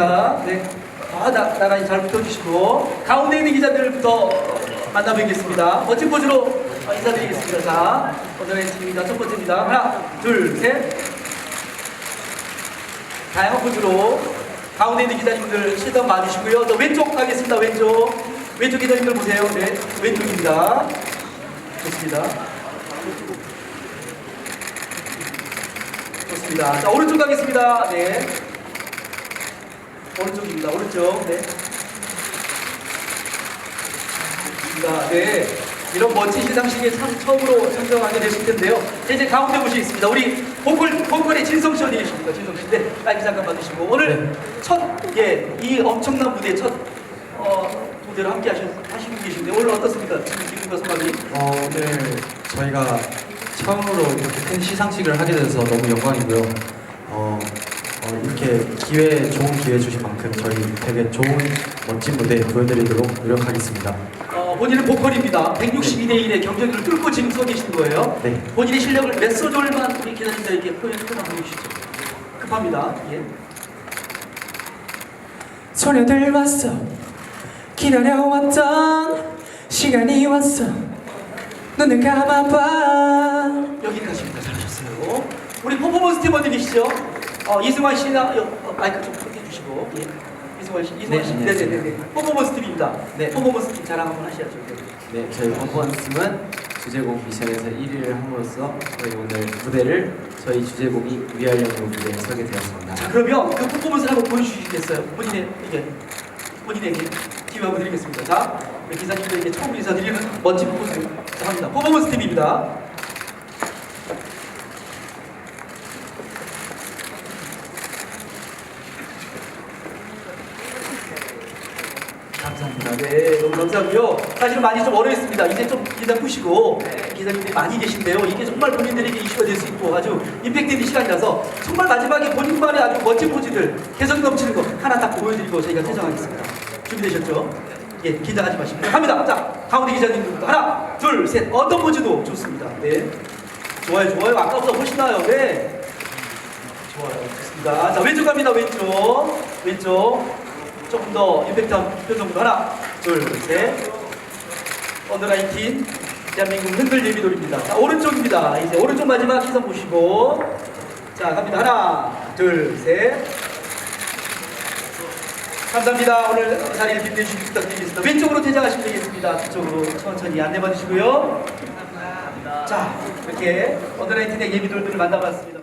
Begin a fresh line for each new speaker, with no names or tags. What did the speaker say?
자, 네. 아, 나, 나란히 잘 붙어주시고 가운데 있는 기자들부터 만나뵙겠습니다. 멋진 포즈로 어, 인사드리겠습니다. 자, 오늘의 팀입니다. 첫 번째입니다. 하나, 둘, 셋. 다양한 포즈로 가운데 있는 기자님들 시선 봐주시고요. 저 왼쪽 가겠습니다. 왼쪽. 왼쪽 기자님들 보세요. 네, 왼쪽입니다. 좋습니다. 좋습니다. 자, 오른쪽 가겠습니다. 네. 오른쪽입니다. 오른쪽. 네. 좋습니다. 네. 이런 멋진 시상식에 참 처음으로 참석하게 되실 텐데요. 자, 이제 가운데 모시겠습니다. 우리 보컬, 보컬의 진성 씨 어디 계십니까? 진성 씨. 네. 마이크 잠깐 받으시고. 오늘 첫, 예, 이 엄청난 무대 첫, 어, 무대를 함께 하시, 하시고 계신데 오늘 어떻습니까? 지금 기분과 소감이?
어, 오늘 저희가 처음으로 이렇게 큰 시상식을 하게 돼서 너무 영광이고요. 어, 어, 이렇게 기회, 좋은 기회 주신 만큼 저희 되게 좋은 멋진 무대 보여드리도록 노력하겠습니다.
어, 본인은 보컬입니다. 162대 1의 경쟁률을 뚫고 지금 서 계시는 거예요.
네.
본인의 실력을 몇 소절만 우리 기자님들에게 표현 한번 해주시죠. 급합니다. 예.
소녀들 왔어 기다려왔던 시간이 왔어 눈을 감아봐
여기까지입니다. 잘하셨어요. 우리 퍼포먼스 팀 어디 계시죠? 어, 이승환 씨나 여, 어, 마이크 좀 해주시고 예. 이승환 씨, 이승환
네,
씨,
안녕하세요.
네네네. 퍼포먼스 팀입니다.
네.
퍼포먼스 팀 자랑 한번 하셔야죠. 네.
네, 저희 퍼포먼스팀은 주제곡 미션에서 1위를 함으로써 저희 오늘 무대를 저희 주제곡이 위하려는 무대에 서게 되었습니다.
자, 그러면 그 퍼포먼스를 한번 보여주시겠어요? 본인의 이게 본인에게 기회 한번 드리겠습니다. 자, 우리 기사님들에게 처음 인사드리는 멋진 퍼포먼스 합니다. 퍼포먼스 팀입니다. 감사합니다. 네, 너무 감사하고요. 사실은 많이 좀 어려웠습니다. 이제 좀 기다 푸시고 기자님들이 많이 계신데요. 이게 정말 본인들에게 이슈가 될 수 있고 아주 임팩트 있는 시간이라서 정말 마지막에 본인만의 아주 멋진 포즈들 개성 넘치는 거 하나 딱 보여드리고 저희가 퇴장하겠습니다. 준비되셨죠? 예, 긴장하지 마시고 갑니다. 자, 가운데 기자님들부터 하나, 둘, 셋. 어떤 포즈도 좋습니다. 네, 좋아요, 좋아요. 아까보다 훨씬 나아요. 네. 좋아요. 좋습니다. 자, 왼쪽 갑니다. 왼쪽. 왼쪽. 조금 더 임팩트한 표정으로 하나, 둘, 셋. 언더 나인틴 대한민국 흔들 예비돌입니다. 자, 오른쪽입니다. 이제 오른쪽 마지막 시선 보시고. 자, 갑니다. 하나, 둘, 셋. 감사합니다. 오늘 자리를 빛내주시기 부탁드리겠습니다. 왼쪽으로 퇴장하시면 되겠습니다. 뒤쪽으로 천천히 안내 받으시고요. 자, 이렇게 언더 나인틴의 예비돌들을 만나봤습니다.